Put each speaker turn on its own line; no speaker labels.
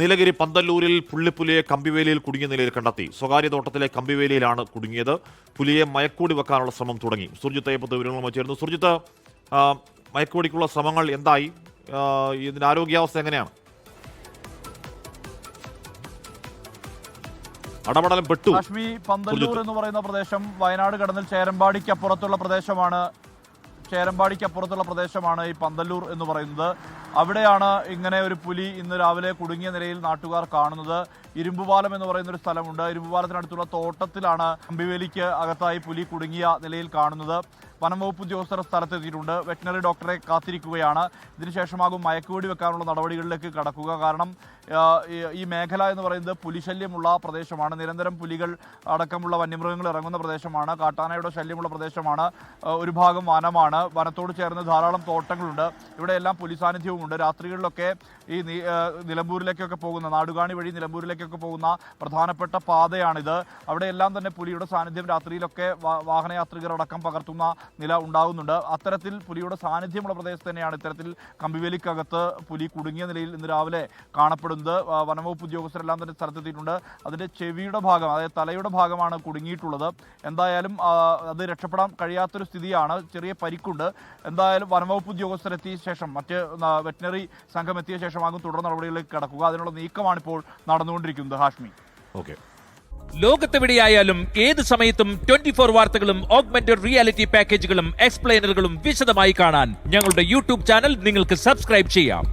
നീലഗിരി പന്തല്ലൂരിൽ പുള്ളിപ്പുലിയെ കമ്പിവേലിയിൽ കുടുങ്ങിയ നിലയിൽ കണ്ടെത്തി. സ്വകാര്യ തോട്ടത്തിലെ കമ്പിവേലിയിലാണ് കുടുങ്ങിയത്. പുലിയെ മയക്കൂടി വെക്കാനുള്ള ശ്രമം തുടങ്ങി. സുർജിത്ത് അയ്യപ്പത്ത് വിവരങ്ങളുമായി ചേർന്നു സുർജിത്ത് മയക്കൂടിക്കുള്ള ശ്രമങ്ങൾ എന്തായി? ഇതിന്റെ ആരോഗ്യാവസ്ഥ എങ്ങനെയാണ്? അടപടലം പെട്ടു.
ലക്ഷ്മി പന്തല്ലൂർ എന്ന് പറയുന്ന പ്രദേശം വയനാട് കടന്നിൽ ചേരമ്പാടിക്കപ്പുറത്തുള്ള പ്രദേശമാണ്. ചേരമ്പാടിക്കപ്പുറത്തുള്ള പ്രദേശമാണ് ഈ പന്തല്ലൂർ എന്ന് പറയുന്നത്. അവിടെയാണ് ഇങ്ങനെ ഒരു പുലി ഇന്ന് രാവിലെ കുടുങ്ങിയ നിലയിൽ നാട്ടുകാർ കാണുന്നത്. ഇരുമ്പുപാലം എന്ന് പറയുന്ന ഒരു സ്ഥലമുണ്ട്. ഇരുമ്പുപാലത്തിനടുത്തുള്ള തോട്ടത്തിലാണ് അമ്പിവേലിക്ക് അകത്തായി പുലി കുടുങ്ങിയ നിലയിൽ കാണുന്നത്. വനംവകുപ്പ് ഉദ്യോഗസ്ഥർ സ്ഥലത്തെത്തിയിട്ടുണ്ട്. വെറ്റിനറി ഡോക്ടറെ കാത്തിരിക്കുകയാണ്. ഇതിനുശേഷമാകും മയക്കുവെടി വെക്കാനുള്ള നടപടികളിലേക്ക് കടക്കുക. കാരണം ഈ- മേഖല എന്ന് പറയുന്നത് പുലിശല്യമുള്ള പ്രദേശമാണ്. നിരന്തരം പുലികൾ അടക്കമുള്ള വന്യമൃഗങ്ങൾ ഇറങ്ങുന്ന പ്രദേശമാണ്. കാട്ടാനയുടെ ശല്യമുള്ള പ്രദേശമാണ്. ഒരു ഭാഗം വനമാണ്. വനത്തോട് ചേർന്ന് ധാരാളം തോട്ടങ്ങളുണ്ട്. ഇവിടെയെല്ലാം പുലി പുലി സാന്നിധ്യവുമുണ്ട് രാത്രികളിലൊക്കെ ഈ നിലമ്പൂരിലേക്കൊക്കെ പോകുന്ന നാടുകാണി വഴി നിലമ്പൂരിലേക്കൊക്കെ പോകുന്ന പ്രധാനപ്പെട്ട പാതയാണിത്. അവിടെയെല്ലാം തന്നെ പുലിയുടെ സാന്നിധ്യം രാത്രിയിലൊക്കെ വാഹനയാത്രികർ അടക്കം പകർത്തുന്ന നില ഉണ്ടാകുന്നുണ്ട് അത്തരത്തിൽ പുലിയുടെ സാന്നിധ്യമുള്ള പ്രദേശത്ത് തന്നെയാണ് ഇത്തരത്തിൽ കമ്പിവേലിക്കകത്ത് പുലി കുടുങ്ങിയ നിലയിൽ ഇന്ന് രാവിലെ കാണപ്പെടുന്നത്. വനംവകുപ്പ് ഉദ്യോഗസ്ഥരെല്ലാം തന്നെ സ്ഥലത്തെത്തിയിട്ടുണ്ട്. അതിന്റെ ചെവിയുടെ ഭാഗം അതായത് തലയുടെ ഭാഗമാണ് കുടുങ്ങിയിട്ടുള്ളത്. എന്തായാലും അത് രക്ഷപ്പെടാൻ കഴിയാത്തൊരു സ്ഥിതിയാണ്. ചെറിയ പരിക്കുണ്ട്. എന്തായാലും വനംവകുപ്പ് ഉദ്യോഗസ്ഥരെത്തിയ ശേഷം മറ്റ് വെറ്റിനറി സംഘം എത്തിയ ശേഷമാകും തുടർ നടപടികളിലേക്ക് കടക്കുക. അതിനുള്ള നീക്കമാണ് ഇപ്പോൾ നടന്നുകൊണ്ടിരിക്കുന്നത് ഹാഷ്മി.
ഓക്കെ.
ലോകത്തെവിടെയായാലും ഏത് സമയത്തും ട്വന്റി ഫോർ വാർത്തകളും ഓഗ്മെന്റഡ് റിയാലിറ്റി പാക്കേജുകളും എക്സ്പ്ലെയിനറുകളും വിശദമായി കാണാൻ ഞങ്ങളുടെ യൂട്യൂബ് ചാനൽ നിങ്ങൾക്ക് സബ്സ്ക്രൈബ് ചെയ്യാം.